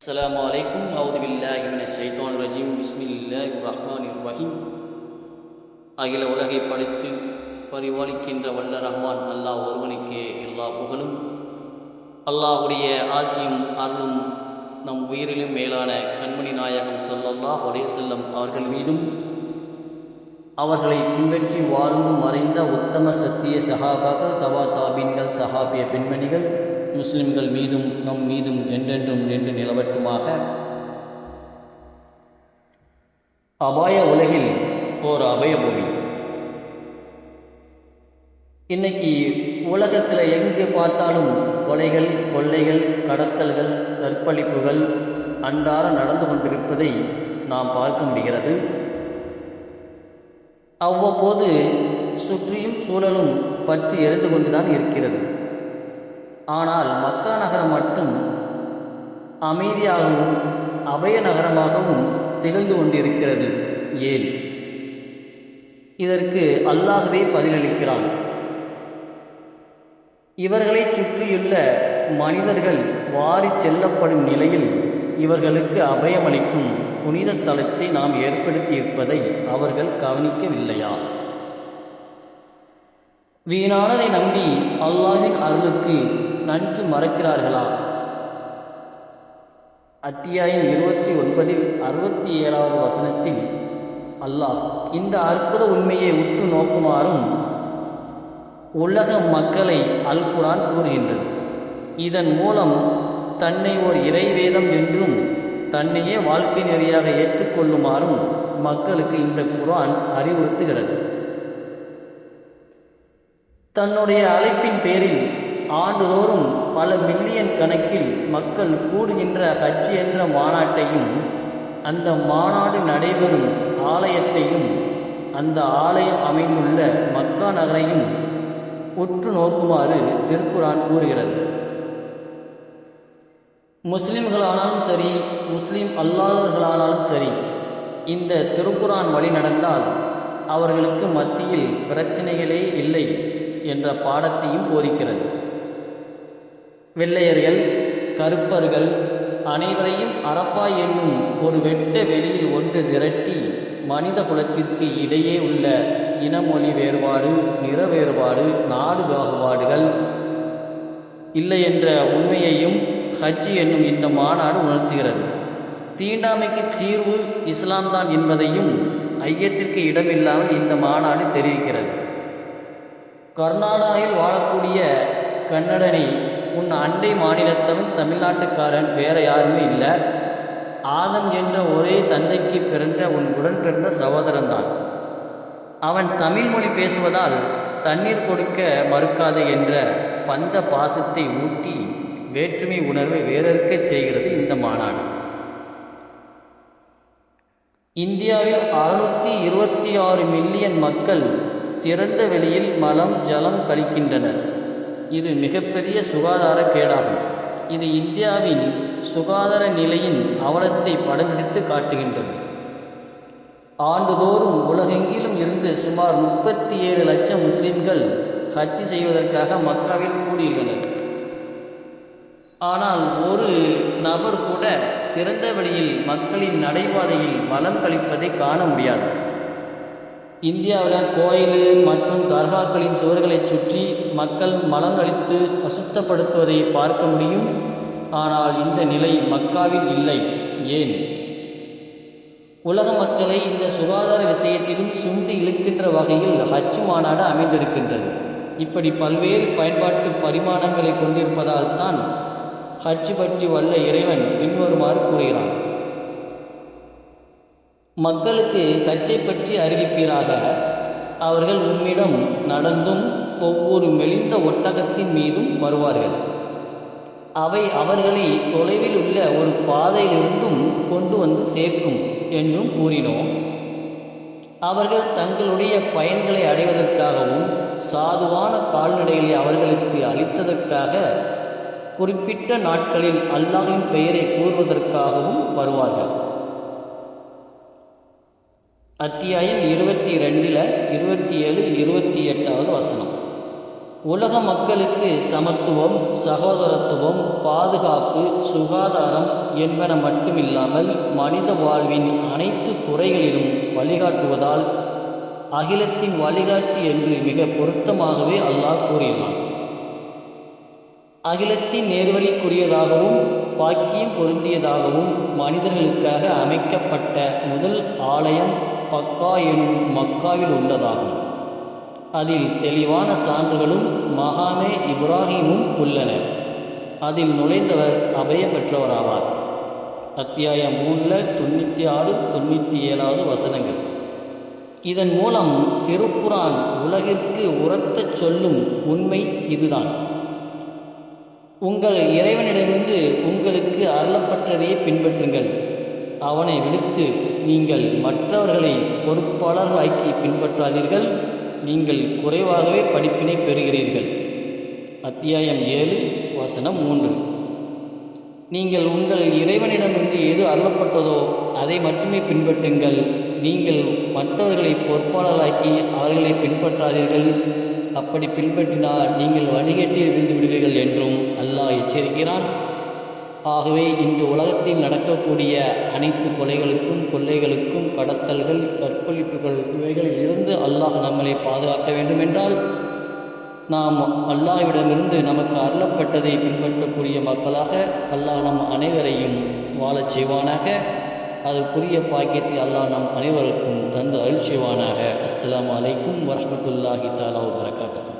السلام عليكم أعوذ بالله من الشيطان الرجيم بسم الله الرحمن الرحيم அகில உலகை படைத்து பரிபாலிக்கின்ற வல்ல ரஹ்மான் அல்லாஹ் ஒருவனுக்கே எல்லா புகழும் அல்லாஹ்வுடைய ஆசியும் அருளும் நம் உயிரிலும் மேலான கண்மணி நாயகம் ஸல்லல்லாஹு அலைஹி வஸல்லம் அவர்கள் மீதும் அவர்களை பின்பற்றி வாழ்ந்து மறைந்த உத்தம சத்திய சஹாபாக்கள் தவா தாபீன்கள் சஹாபிய பெண்மணிகள் முஸ்லிம்கள் மீதும் நம் மீதும் என்றென்றும் நின்று நிலவட்டுமாக. அபாய உலகில் ஓர் அபயபூமி இன்னைக்கு உலகத்தில் எங்கு பார்த்தாலும் கொலைகள் கொள்ளைகள் கடத்தல்கள் கற்பழிப்புகள் அன்றாட நடந்து கொண்டிருப்பதை நாம் பார்க்க முடிகிறது. அவ்வப்போது சுற்றியும் சூழலும் பற்றி எரிந்து கொண்டுதான் இருக்கிறது. ஆனால் மக்கா நகரம் மட்டும் அமைதியாகவும் அபய நகரமாகவும் திகழ்ந்து கொண்டிருக்கிறது. ஏன்? இதற்கு அல்லாகவே பதிலளிக்கிறான். இவர்களை சுற்றியுள்ள மனிதர்கள் வாரி செல்லப்படும் நிலையில் இவர்களுக்கு அபயமளிக்கும் புனித தலத்தை நாம் ஏற்படுத்தியிருப்பதை அவர்கள் கவனிக்கவில்லையா? வீணானதை நம்பி அல்லாஹின் அருளுக்கு நன்கு மறக்கிறார்களா? அத்தியாயம் இருபத்தி ஒன்பதில் அறுபத்தி ஏழாவது வசனத்தில் அல்லாஹ் இந்த அற்புத உண்மையை உற்று நோக்குமாறும் உலக மக்களை அல் குரான் கூறுகின்றது. இதன் மூலம் தன்னை ஓர் இறைவேதம் என்றும் தன்னையே வாழ்க்கை நெறியாக ஏற்றுக்கொள்ளுமாறும் மக்களுக்கு இந்த குரான் அறிவுறுத்துகிறது. தன்னுடைய அழைப்பின் பேரில் ஆண்டுதோறும் பல மில்லியன் கணக்கில் மக்கள் கூடுகின்ற ஹஜ் என்ற மாநாட்டையும் அந்த மாநாடு நடைபெறும் ஆலயத்தையும் அந்த ஆலயம் அமைந்துள்ள மக்கா நகரையும் உற்று நோக்குமாறு திருக்குரான் கூறுகிறது. முஸ்லிம்களானாலும் சரி முஸ்லிம் அல்லாதவர்களானாலும் சரி இந்த திருக்குரான் வழி நடந்தால் அவர்களுக்கு மத்தியில் பிரச்சனைகளே இல்லை என்ற பாடத்தையும் போதிக்கிறது. வெள்ளையர்கள் கருப்பர்கள் அனைவரையும் அரஃபா என்னும் ஒரு வெட்ட வெளியில் ஒன்று திரட்டி மனித குலத்திற்கு இடையே உள்ள இனமொழி வேறுபாடு நிற வேறுபாடு நாடு பாகுபாடுகள் இல்லை என்ற உண்மையையும் ஹஜ் என்னும் இந்த மாநாடு உணர்த்துகிறது. தீண்டாமைக்கு தீர்வு இஸ்லாம் தான் என்பதையும் ஐயத்திற்கு இடமில்லாமல் இந்த மாநாடு தெரிவிக்கிறது. கர்நாடகாவில் வாழக்கூடிய கன்னடனை உன் அண்டை மாநிலத்தவன் தமிழ்நாட்டுக்காரன் வேற யாருமே இல்லை. ஆதம் என்ற ஒரே தந்தைக்கு பிறந்த உன் உடன் பிறந்த சகோதரன்தான் அவன் தமிழ் மொழி பேசுவதால் தண்ணீர் கொடுக்க மறுக்காது என்ற பந்த பாசத்தை ஊட்டி வேற்றுமை உணர்வை வேறறுக்க செய்கிறது இந்த மாநாடு. இந்தியாவில் அறுநூற்றி இருபத்தி ஆறு மில்லியன் மக்கள் திறந்த வெளியில் மலம் ஜலம் கழிக்கின்றனர். இது மிகப்பெரிய சுகாதார கேடாகும். இது இந்தியாவின் சுகாதார நிலையின் அவலத்தை படம்பிடித்து காட்டுகின்றது. ஆண்டுதோறும் உலகெங்கிலும் இருந்து சுமார் முப்பத்தி ஏழு லட்சம் முஸ்லிம்கள் ஹஜ் செய்வதற்காக மக்காவில் கூடியுள்ளனர். ஆனால் ஒரு நபர் கூட திறந்த வெளியில் மக்களின் நடைபாதையில் மலம் கழிப்பதை காண முடியாது. இந்தியாவில் கோயில் மற்றும் தர்காக்களின் சுவர்களைச் சுற்றி மக்கள் மலம் அளித்து அசுத்தப்படுத்துவதை பார்க்க முடியும். ஆனால் இந்த நிலை மக்காவில் இல்லை. ஏன்? உலக மக்களை இந்த சுகாதார விஷயத்திலும் சுண்டி இழுக்கின்ற வகையில் ஹஜ் மாநாடு அமைந்திருக்கின்றது. இப்படி பல்வேறு பயன்பாட்டு பரிமாணங்களை கொண்டிருப்பதால் தான் ஹஜ் பற்றி வல்ல இறைவன் பின்வருமாறு கூறுகிறான். மக்களுக்கு கச்சை பற்றி அறிவிப்பீராக. அவர்கள் உம்மிடம் நடந்தும் ஒவ்வொரு மெலிந்த ஒட்டகத்தின் மீதும் வருவார்கள். அவை அவர்களை தொலைவில் உள்ள ஒரு பாதையிலிருந்தும் கொண்டு வந்து சேர்க்கும் என்றும் கூறினோம். அவர்கள் தங்களுடைய பயன்களை அடைவதற்காகவும் சாதுவான கால்நடைகளை அவர்களுக்கு அளித்ததற்காக குறிப்பிட்ட நாட்களில் அல்லாஹின் பெயரை கூறுவதற்காகவும் வருவார்கள். அத்தியாயம் இருபத்தி ரெண்டில் இருபத்தி ஏழு இருபத்தி எட்டாவது வசனம். உலக மக்களுக்கு சமத்துவம் சகோதரத்துவம் பாதுகாப்பு சுகாதாரம் என்பன மட்டுமில்லாமல் மனித வாழ்வின் அனைத்து துறைகளிலும் வழிகாட்டுவதால் அகிலத்தின் வழிகாட்டி என்று மிக பொருத்தமாகவே அல்லாஹ் கூறினான் அகிலத்தின் நேர்வழிக்குரியதாகவும் பாக்கியம் பொருந்தியதாகவும் மனிதர்களுக்காக அமைக்கப்பட்ட முதல் ஆலயம் பக்கா எனும் மக்காவில் உள்ளதாகும். அதில் தெளிவான சான்றுகளும் மகாமே இப்ராஹிமும் உள்ளன. அதில் நுழைந்தவர் அபயம் பெற்றவராவார் அத்தியாயம் மூணில் தொண்ணூற்றி ஆறு தொண்ணூற்றி ஏழாவது வசனங்கள். இதன் மூலம் திருக்குரான் உலகிற்கு உரத்தச் சொல்லும் உண்மை இதுதான். உங்கள் இறைவனிடமிருந்து உங்களுக்கு அருளப்பட்டதையே பின்பற்றுங்கள். அவனை விடுத்து நீங்கள் மற்றவர்களை பொறுப்பாளர்களாக்கி பின்பற்றாதீர்கள். நீங்கள் குறைவாகவே படிப்பினை பெறுகிறீர்கள். அத்தியாயம் ஏழு வசனம் மூன்று. நீங்கள் உங்கள் இறைவனிடமிருந்து எது அருளப்பட்டதோ அதை மட்டுமே பின்பற்றுங்கள். நீங்கள் மற்றவர்களை பொறுப்பாளர்களாக்கி அவர்களை பின்பற்றாதீர்கள். அப்படி பின்பற்றினால் நீங்கள் வழிகட்டில் விழுந்து விடுவீர்கள் என்றும் அல்லாஹ் எச்சரிக்கிறான். ஆகவே இன்று உலகத்தில் நடக்கக்கூடிய அனைத்து கொலைகளுக்கும் கொள்ளைகளுக்கும் கடத்தல்கள் கற்பழிப்புகள் இவைகளில் இருந்து அல்லாஹ் நம்மளை பாதுகாக்க வேண்டுமென்றால் நாம் அல்லாஹ்விடமிருந்து நமக்கு அருளப்பட்டதை பின்பற்றக்கூடிய மக்களாக அல்லாஹ் நம் அனைவரையும் வாழச் செய்வானாக. அதற்குரிய பாக்கியத்தை அல்லாஹ் நம் அனைவருக்கும் தந்து அருள் செய்வானாக. அஸ்லாம் அலைக்கும் வரமத்துல்லாஹி தாலா வரகாத்தா